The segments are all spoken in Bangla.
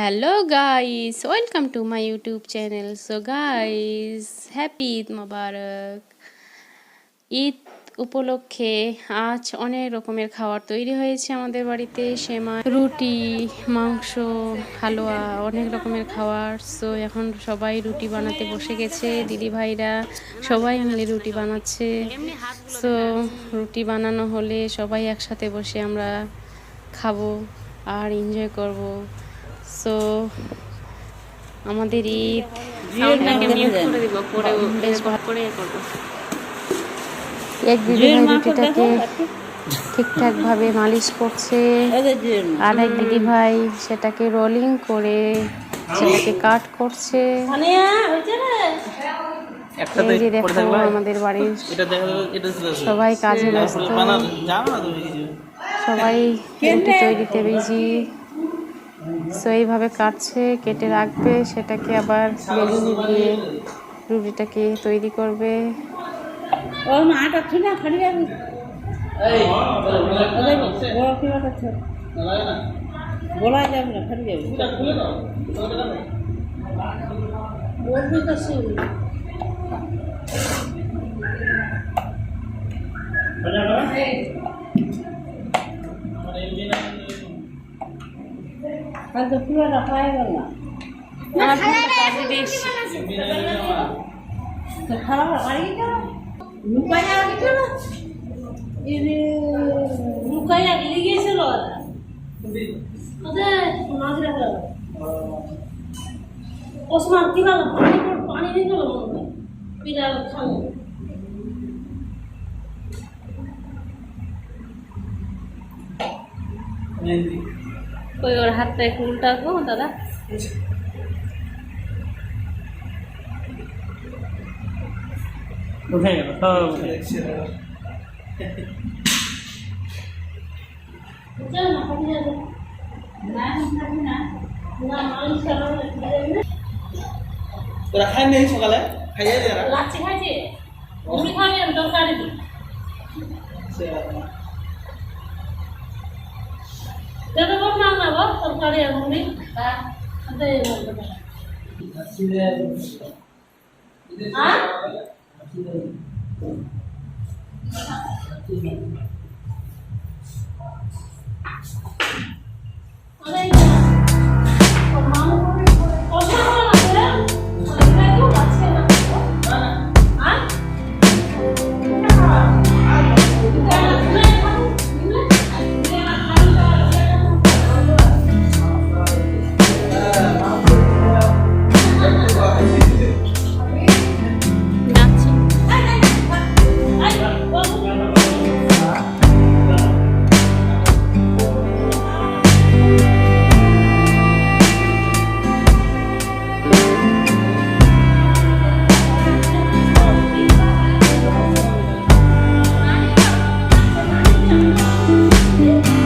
Hello guys welcome to my YouTube channel so guys happy Eid Mubarak Eid উপলক্ষে আজ অনেক রকমের খাবার তৈরি হয়েছে আমাদের বাড়িতে। সেমাই, রুটি, মাংস, হালুয়া, অনেক রকমের খাবার। সো এখন সবাই রুটি বানাতে বসে গেছে, দিদি ভাইরা সবাই মিলে রুটি বানাচ্ছে। সো রুটি বানানো হলে সবাই একসাথে বসে আমরা খাব আর এনজয় করব। সো আমাদের ঈদ এক দিদি ভাই রুটিটাকে ঠিকঠাক ভাবে মালিশ করছে। আর এক দিদি ভাই সেটাকে রোলিং করে সেটাকে কাট করছে। একটা এই যে দেখো আমাদের বাড়ির সবাই কাজে ব্যস্ত। সবাই তৈরিতে বিজি সো এইভাবে কাটছে কেটে রাখবে সেটাকে আবার বেলুনি দিয়ে রুটিটাকে তৈরি করবে। বলা যাবে না খালি যাবে। বলবি তো সে আর তো পুরোটা পায়ে গেল না খারাপ বাড়ি গেল লুকাইয়া গেল এরে লুকাইয়া লিগেছিল ওদের নাজরা ওসমান কি গেল পানি পানি নিয়ে গেল পিড়া খাব। ওই ওর হাতটা একটু উল্টা গো দাদা? উঠে গেল সব খাই নেই সকালে? খাইয়ে দেয় লাচ্ছি খাইছে? মুড়ি খাবি আর তরকারি দিই দাদা বল না না বল তরকারি তা খাতে হ্যাঁ you.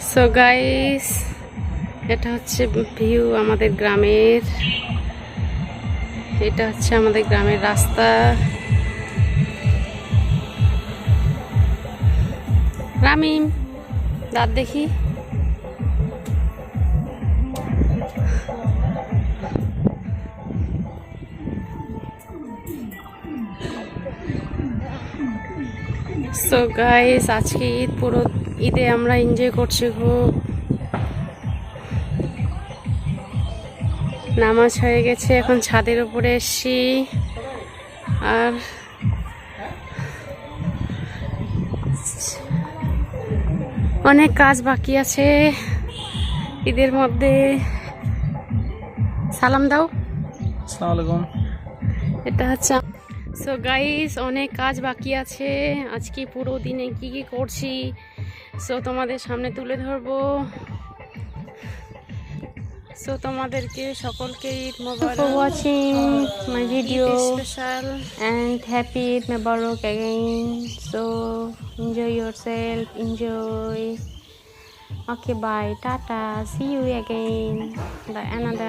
সো গাইস এটা হচ্ছে ভিউ আমাদের গ্রামের। এটা হচ্ছে আমাদের গ্রামের রাস্তা। রামিম, দাঁত দেখি। সো গাইস আজকে ঈদ পুরো ঈদে আমরা এনজয় করছি খুব। নামাজ হয়ে গেছে এখন ছাদের উপরে এসছি। আর অনেক কাজ বাকি আছে। ঈদের মধ্যে সালাম দাও। আলাইকুম। এটা হচ্ছে সো গাইস অনেক কাজ বাকি আছে। আজকে পুরো দিনে কি কি করছি? সো তোমাদের সামনে তুলে ধরবো। সো তোমাদেরকে সকলকে Eid Mubarak. For watching my video special and happy Eid Mubarak again so enjoy yourself enjoy okay bye tata see you again the another